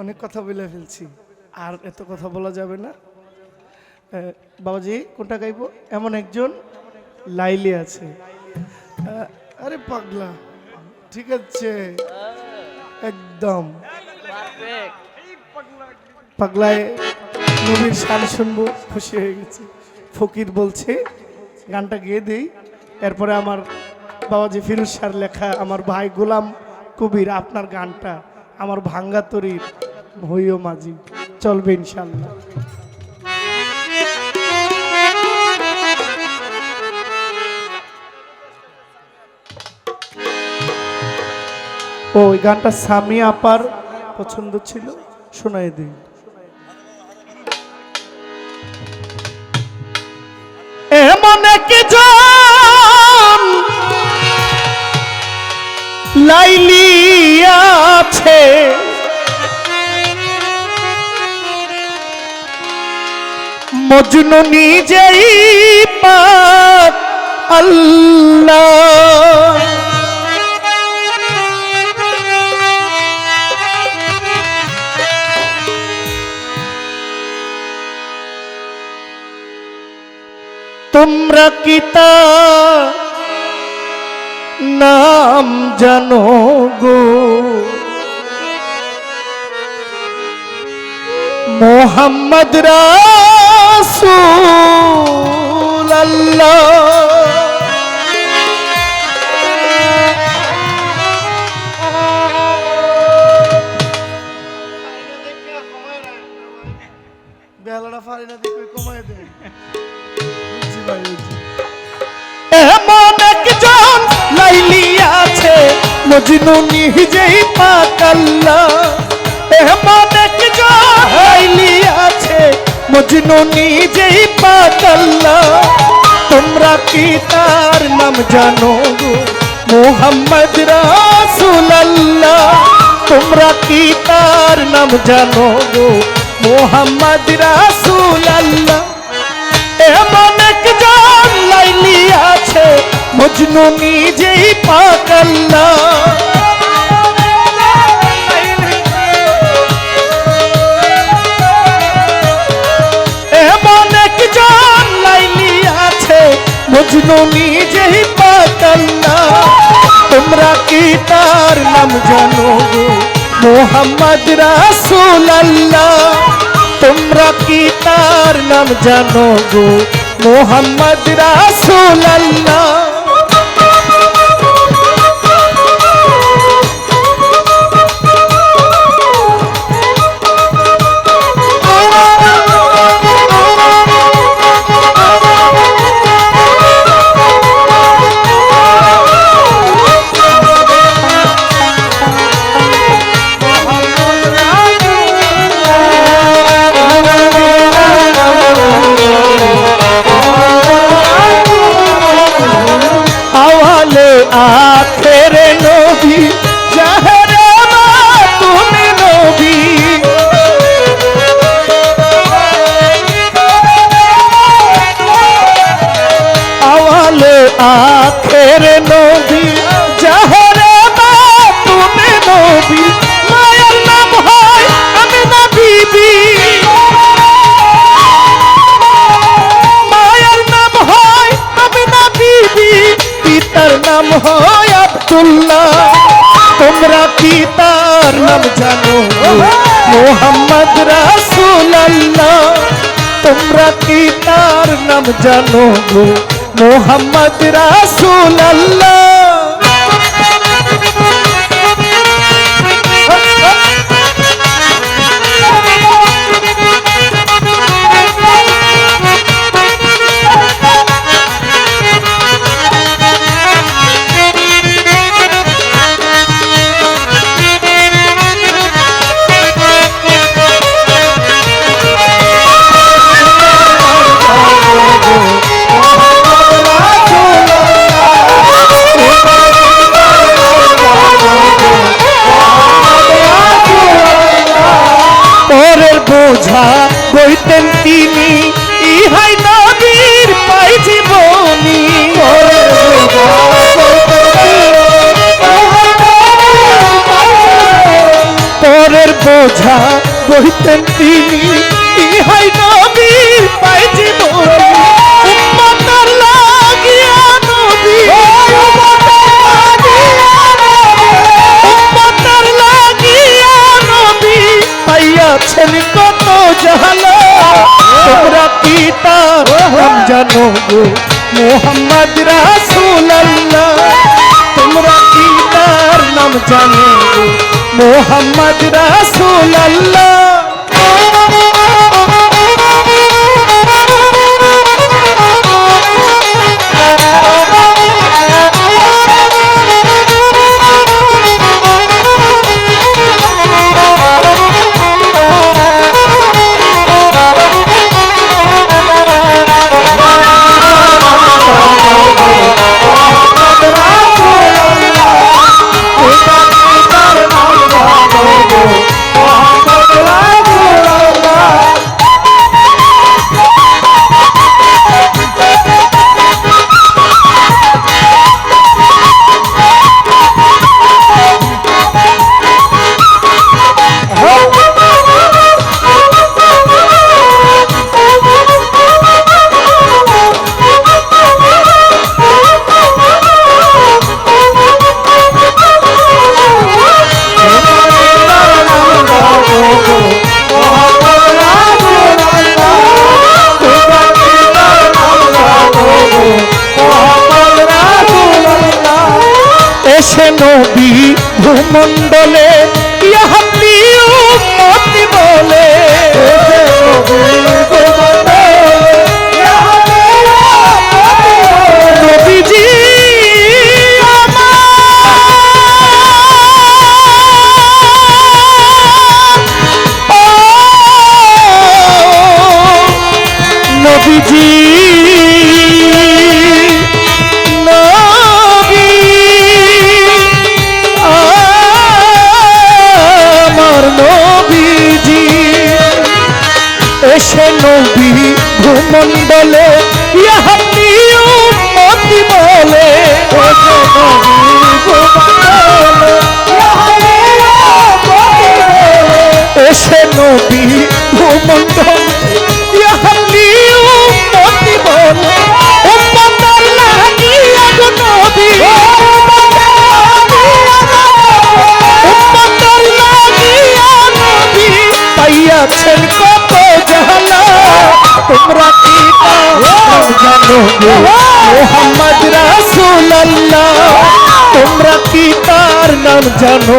অনেক কথা বলে ফেলছি। আর এত কথা বলা যাবে না। বাবাজি, কোনটা গাইবো? এমন একজন লাইলি আছে। আরে পাগলা, ঠিক আছে। একদম। পাগলায় নবীর শান শুনব, খুশি হয়ে গেছে। ফকির বলছে, গানটা গেয়ে দিই। এরপরে আমার বাবাজি ফিরুজ শাহর লেখা, আমার ভাই গোলাম কবির আপনার গানটা, আমার ভাঙ্গা তরির। হইও মাঝি। চলবে ইনশাল্লাহ। ও ওই গানটা সামি আপার পছন্দ ছিল শোনাই দিই মজনু নিজেই আল্লাহ। তোমরা কি তা নাম জানো গো? মোহাম্মদ রাসূল বেলাটা ফারি না আছে মজনু নিজেই পাকাল্লা এমন একজন লাইলি আছে মজনু নিজেই পাকাল্লা তোমরা কি তার নাম জানো গো? মোহাম্মদ রাসূলুল্লাহ। তোমরা কি তার নাম জানো গো? মোহাম্মদ রাসূলুল্লাহ। এমন একজন লাইলি আছে, মজনু নিজেই পাগল্লা মজনু নিজেই পাগল্লা তোমরা কি তার নাম জানো গো মোহাম্মদ রাসূল আল্লাহ তোমরা কি তার নাম জানো গো মোহাম্মদ রাসূল আল্লাহ তোমরা কি তার নাম জানো? মোহাম্মদ রাসুল্লাহ তোমরা কি তার নাম জানো মোহাম্মদ রাসূলুল্লাহ। বইতেন তিনি, ইহাই নবীর পাই জীবনী উম্মতের লাগিয়া নবী। উম্মতের লাগিয়া নবী। পাইয়াছেন কত জাহালা। তোমরা কি তার নাম জানো গো? মোহাম্মদ রাসূলুল্লাহ। তোমরা কি তার নাম জানো মোহাম্মদ রাসূলুল্লাহ। ভূমণ্ডলে ইহাপি উম্মতি বলে। নবীজি এসে নবী ভূমণ্ডল ইহাপি উম্মতি বলে, উম্মতার লাগিয়া গো নবী। উম্মতার লাগিয়া নবী। পাইয়াছেন কত জাহালা। তোমরা কি জানো মোহাম্মদ রাসূলুল্লাহ। তোমরা কি তার নাম জানো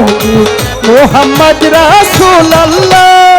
মোহাম্মদ রাসূলুল্লাহ। নবী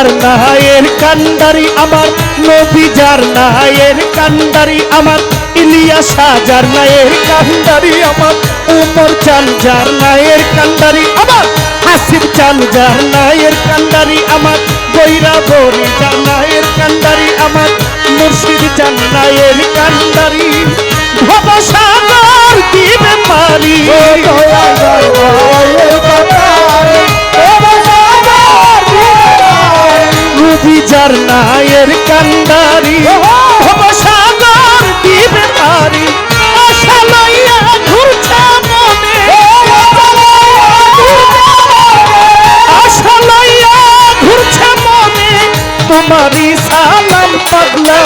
যার নাহায়ের কান্ডারি আমার নবী যার নাহায়ের কান্ডারি আমার ইলিয়াস যার নায়ের কান্ডারি আমার উমর চান যার নায়ের কান্ডারি আমার হাসিব চান যার নায়ের কান্ডারি আমার বৈরা বরি যার নায়ের কান্ডারি আমার মুর্শিদ চান নায়ের কান্ডারি। ভবসাগর দিবে পারি রুবি যার নায়ের কান্ডারি। ভবসাগর দিবে মনে। তোমারই সালাম পাগলা,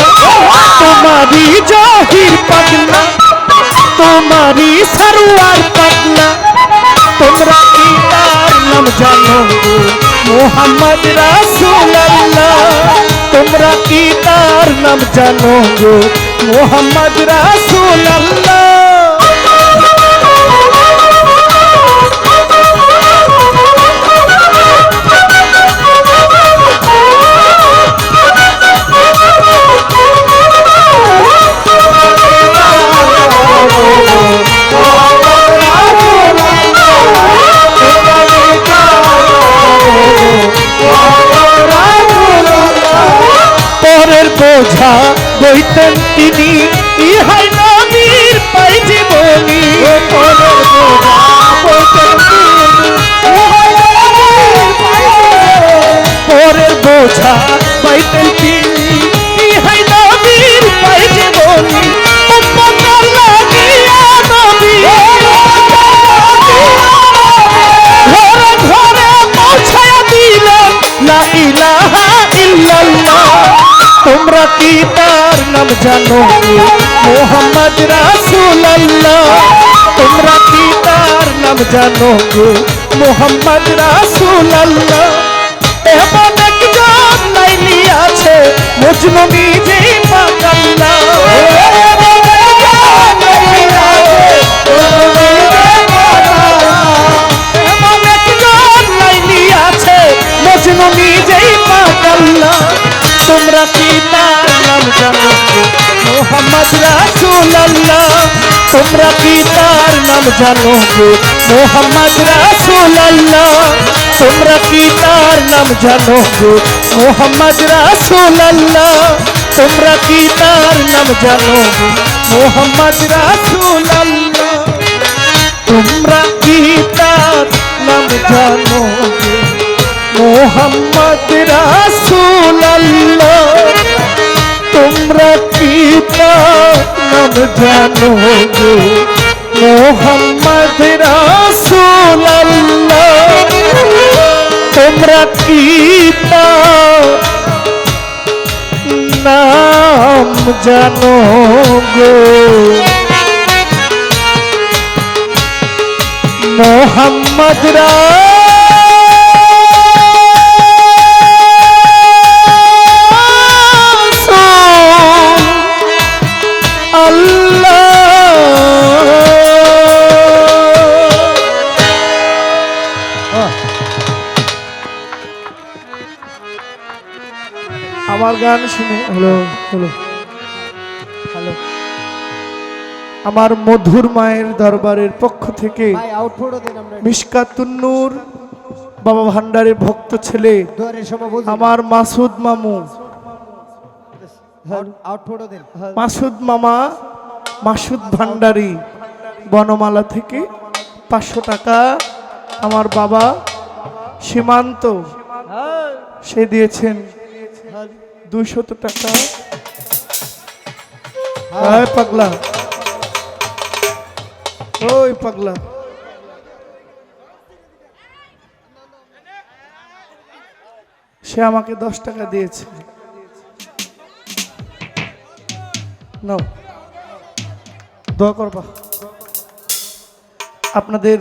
তোমারই জহির পাগলা, তোমারই সরওয়ার পাগলা। তোমরা কি তার নাম জানো? মোহাম্মদ রাসুল্লাহ তোমরা কি তার নাম জানো মোহাম্মদ রাসূলুল্লাহ বইতেন তিনি ইহাই নবীর পাই জীবনী। পরের বোঝা বইতেন পরের বোঝা পাইতেন তিনি তোমরা তার নাম জানো মোহাম্মদ রাসুল্লাহ তোমরা কি তার নাম জানো মোহাম্মদ রাসুল্লাহ এমন একজন লাইলি আছে, মজনু যে পাকাল্লা তার নাম জানো মোহাম্মদ রাসূলুল্লাহ তোমরা কি তার নাম জানো মোহাম্মদ রাসূলুল্লাহ তোমরা কি তার নাম জানো মোহাম্মদ রাসূলুল্লাহ তোমরা কি তার নাম জানো মোহাম্মদ রাসূলুল্লাহ তোমরা কি তার নাম জানো মোহাম্মদ রাসূলুল্লাহ তোমরা কি তার নাম জানো গো মোহাম্মদ রাসূল গান শুনে হলো হলো হ্যালো। আমার মধুর মায়ের দরবারের পক্ষ থেকে মিসকাতুন্নুর বাবা ভান্ডারের ভক্ত ছেলে আমার মাসুদ মামু। মাসুদ মামা মাসুদ ভান্ডারি বনমালা থেকে পাঁচশো টাকা আমার বাবা সীমান্ত সে দিয়েছেন। দুইশত টাকা। হ্যাঁ পাগলা। ওই পাগলা। সে আমাকে দশ টাকা দিয়েছে। দোয়া করবা। আপনাদের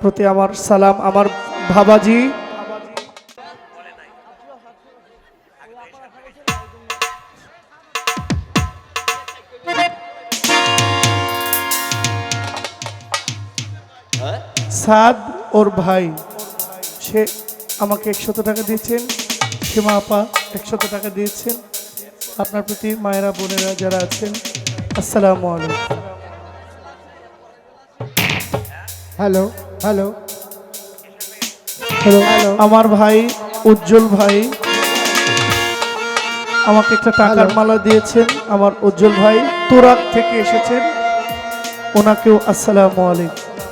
প্রতি আমার সালাম। আমার ভাবাজি সাদ ওর ভাই সে আমাকে একশত টাকা দিয়েছেন। সীমা আপা একশত টাকা দিয়েছেন। আপনার প্রতি মায়েরা বোনেরা যারা আছেন আসসালামু আলাইকুম। Hello hello. হ্যালো আমার ভাই উজ্জ্বল ভাই আমাকে একটা টাকার মালা দিয়েছেন। আমার উজ্জ্বল ভাই তোরাক থেকে এসেছেন। ওনাকেও আসসালামু আলাইকুম।